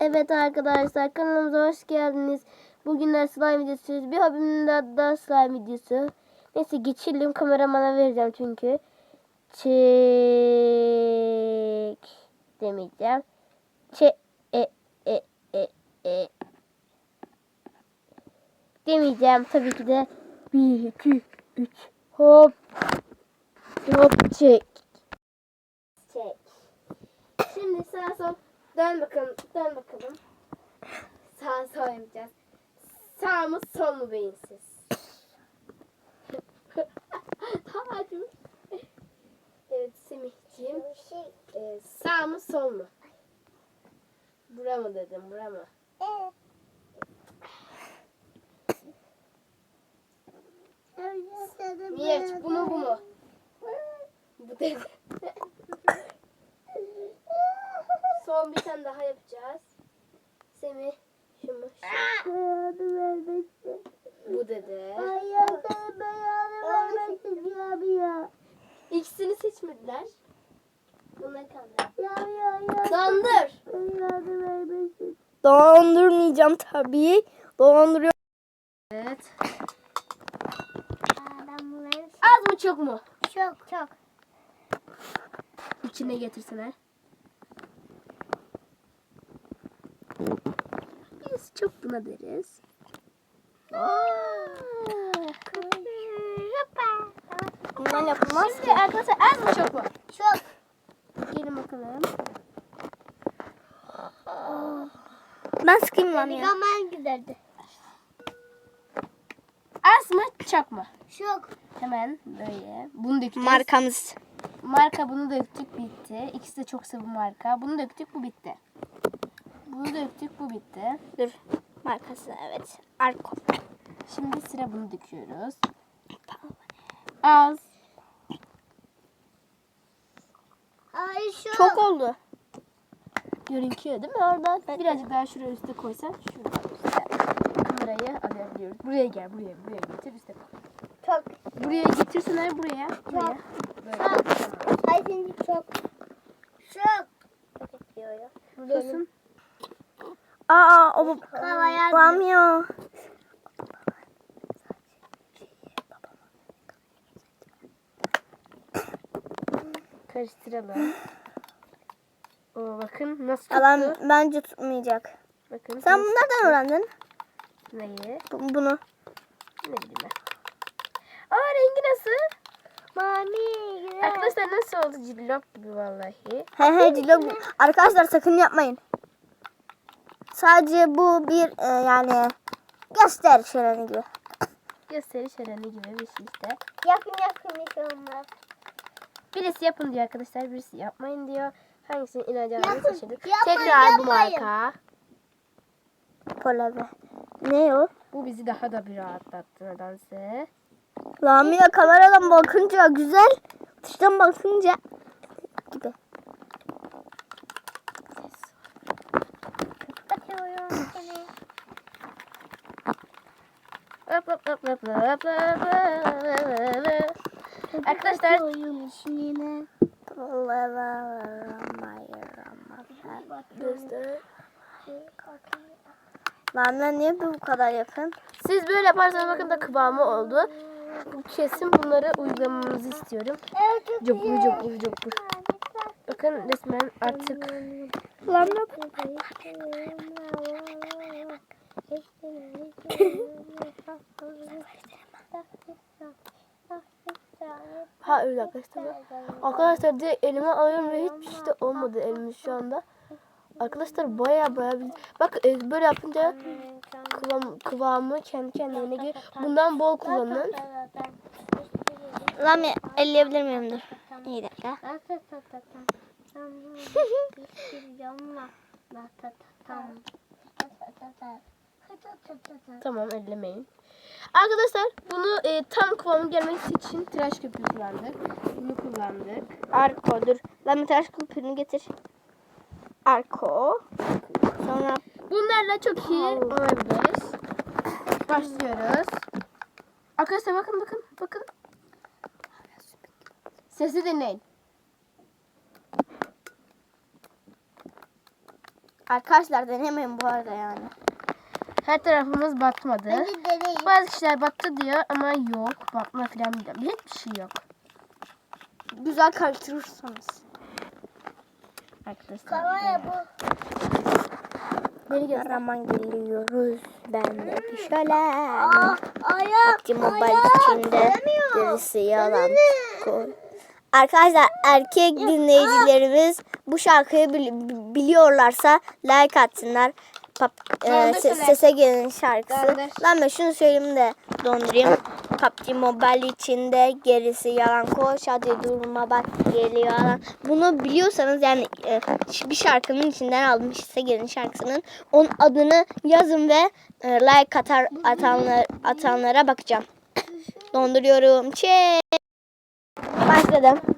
Evet arkadaşlar kanalımıza hoş geldiniz. Bugünler slime videosu. Bir hobimin adı da slime videosu. Neyse geçelim kameramana vereceğim çünkü. Çek demeyeceğim. Çek e e e e demeyeceğim tabii ki de. 1 2 3 hop hop çek. Çek. Şimdi sağ sol dön bakalım. Dön bakalım. Sağ sol yapacağız. Sağ mı sol mu beyinsiz? Tacım. evet Semihciğim. Ee, sağ mı sol mu? Bura mı dedim bura mı? Miraç bu mu bu mu? Bu dedi. Son bir tane daha yapacağız. Semih şu mu? Şu. Bu dedi. İkisini seçmediler. Bunları kaldı. Dandır. Dondurmayacağım tabii. Donduruyor. Evet. Az mı çok mu? Çok çok. İçine getirsene. Biz çok buna deriz. Bundan yapılmaz. Şimdi arkadaşlar az mı çok mu? Çok. Gelin bakalım. Ben sıkayım lan ya. Mükemmel giderdi. Az mı çok mu? Çok. Hemen böyle. Bunu dökeceğiz. Markamız. Marka bunu döktük bitti. İkisi de çok sıvı marka. Bunu döktük bu bitti. Bunu döktük bu bitti. Dur. Markası evet. Arko. Şimdi sıra bunu döküyoruz. Az. Ay şu. Çok oldu. Görünüyor değil mi oradan? Birazcık daha şuraya üste koysan. Şuraya üste. Kamerayı alabiliyoruz. Buraya gel buraya buraya getir üste koy. Çok. Buraya getirsinler buraya. Buraya. Böyle. Ay şimdi çok. Çok. Çok istiyorum. Buradasın. Aa o Bulamıyor. Karıştıralım. Oo, bakın nasıl tuttu. Yalan bence tutmayacak. Bakın. Sen nasıl- bunu nereden öğrendin? Neyi? Bu- Bunu. Ne bileyim ben. Aa rengi nasıl? Mami. Arkadaşlar nasıl oldu? Cillop gibi vallahi. He he Cilok. Arkadaşlar sakın yapmayın. Sadece bu bir e, yani göster şöleni gibi. Gösteri şöleni gibi bir şey işte. Yakın yakın yakın onlar. Birisi yapın diyor arkadaşlar. Birisi yapmayın diyor. Hangisini inanacağını Yapın, seçelim. yapın, Tekrar bu yapmayın. marka. Polebe. Ne o? Bu bizi daha da bir rahatlattı nedense. Lamia kameradan bakınca güzel. Dıştan bakınca gibi. Arkadaşlar Koyun içine. Lamia niye bu kadar yakın? siz böyle yaparsanız bakın da kıvamı oldu. Kesin bunları uygulamamızı istiyorum. Evet Copur copur copur. Bakın resmen artık Lamia ha öyle arkadaşlar. Arkadaşlar direkt elime alıyorum ve hiçbir şey de olmadı elimiz şu anda. Arkadaşlar baya baya bir... Bak e, böyle yapınca kıvam, kıvamı kendi kendine geliyor. Bundan bol kullanın. Lamia elleyebilir miyim dur. İyi dakika. Tamam ellemeyin. Arkadaşlar bunu e, tam kıvamı gelmesi için tıraş köpüğü kullandık. Bunu kullandık. Arko dur. Lamia tıraş kupürünü getir. Arko. Sonra Bunlarla çok iyi olabiliriz. Başlıyoruz. Arkadaşlar bakın bakın bakın. Sesi dinleyin. Arkadaşlar denemeyin bu arada yani. Her tarafımız batmadı. Bazı kişiler battı diyor ama yok. Batma falan diyor. Hiçbir şey yok. Güzel karıştırırsanız. Arkadaşlar. Kamera bu. Beni Kahraman geliyoruz. Ben de şöyle. Aa, ayak. PUBG Mobile içinde gerisi yalan. Arkadaşlar erkek dinleyicilerimiz bu şarkıyı bili- biliyorlarsa like atsınlar. Pap- e, se- sese gelin şarkısı. Dondur. Lan ben şunu söyleyeyim de dondurayım. PUBG Mobile içinde gerisi yalan koş hadi durma bak geliyor yalan. Bunu biliyorsanız yani e, bir şarkının içinden aldım sese gelin şarkısının. Onun adını yazın ve e, like atar atanlar, atanlara bakacağım. Donduruyorum. Çek. Başladım.